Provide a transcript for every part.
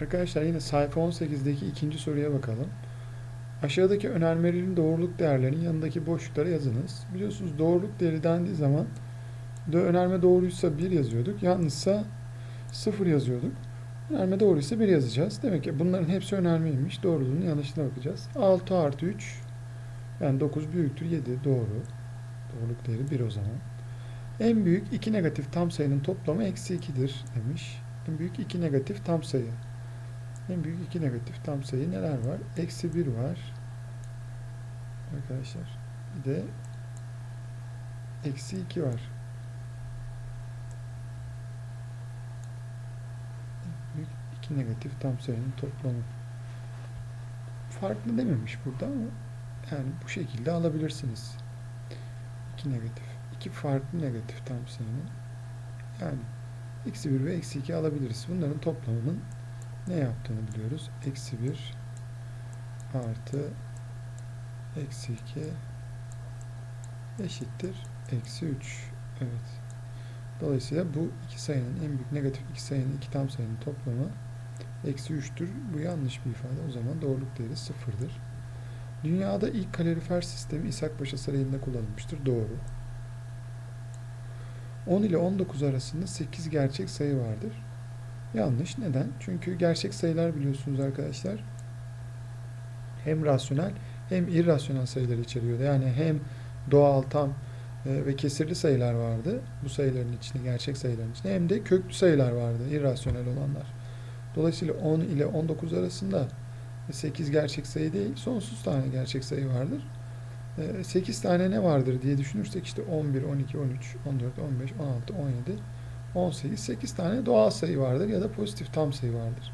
Arkadaşlar yine sayfa 18'deki ikinci soruya bakalım. Aşağıdaki önermelerin doğruluk değerlerinin yanındaki boşluklara yazınız. Biliyorsunuz doğruluk değeri dendiği zaman de önerme doğruysa 1 yazıyorduk. Yanlışsa 0 yazıyorduk. Önerme doğruysa 1 yazacağız. Demek ki bunların hepsi önermeymiş. Doğruluğunun yanlışına bakacağız. 6 artı 3 yani 9 büyüktür 7 doğru. Doğruluk değeri 1 o zaman. En büyük iki negatif tam sayının toplamı eksi 2'dir demiş. En büyük iki negatif tam sayı. En büyük iki negatif tam sayı neler var? Eksi 1 var. Arkadaşlar. Bir de eksi 2 var. Büyük iki negatif tam sayının toplamı. Farklı dememiş burada ama yani bu şekilde alabilirsiniz. İki negatif. iki farklı negatif tam sayının yani eksi 1 ve eksi 2 alabiliriz. Bunların toplamının ne yaptığını biliyoruz. Eksi 1 artı eksi 2 eşittir eksi 3. Evet. Dolayısıyla bu iki sayının en büyük negatif iki sayının iki tam sayının toplamı eksi 3'tür. Bu yanlış bir ifade. O zaman doğruluk değeri sıfırdır. Dünyada ilk kalorifer sistemi İshak Paşa Sarayı'nda kullanılmıştır. Doğru. 10 ile 19 arasında 8 gerçek sayı vardır. Yanlış. Neden? Çünkü gerçek sayılar biliyorsunuz arkadaşlar hem rasyonel hem irrasyonel sayılar içeriyordu. Yani hem doğal tam e, ve kesirli sayılar vardı bu sayıların içinde, gerçek sayıların içinde hem de köklü sayılar vardı, irrasyonel olanlar. Dolayısıyla 10 ile 19 arasında 8 gerçek sayı değil, sonsuz tane gerçek sayı vardır. 8 tane ne vardır diye düşünürsek işte 11, 12, 13, 14, 15, 16, 17, 18, 8 tane doğal sayı vardır ya da pozitif tam sayı vardır.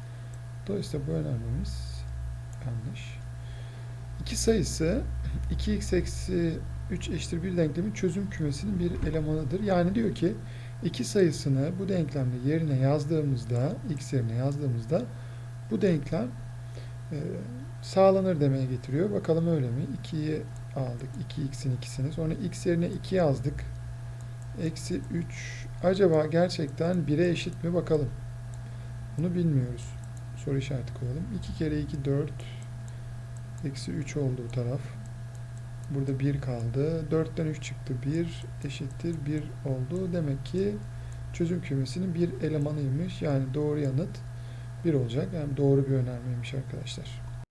Dolayısıyla bu önermemiz yanlış. 2 sayısı 2x eksi 3 eşittir 1 denklemin çözüm kümesinin bir elemanıdır. Yani diyor ki 2 sayısını bu denklemde yerine yazdığımızda x yerine yazdığımızda bu denklem e, sağlanır demeye getiriyor. Bakalım öyle mi? 2'yi aldık. 2x'in ikisini. Sonra x yerine 2 yazdık. Eksi 3. Acaba gerçekten 1'e eşit mi? Bakalım. Bunu bilmiyoruz. Soru işareti koyalım. 2 kere 2 4. Eksi 3 oldu bu taraf. Burada 1 kaldı. 4'ten 3 çıktı. 1 eşittir 1 oldu. Demek ki çözüm kümesinin bir elemanıymış. Yani doğru yanıt 1 olacak. Yani doğru bir önermeymiş arkadaşlar.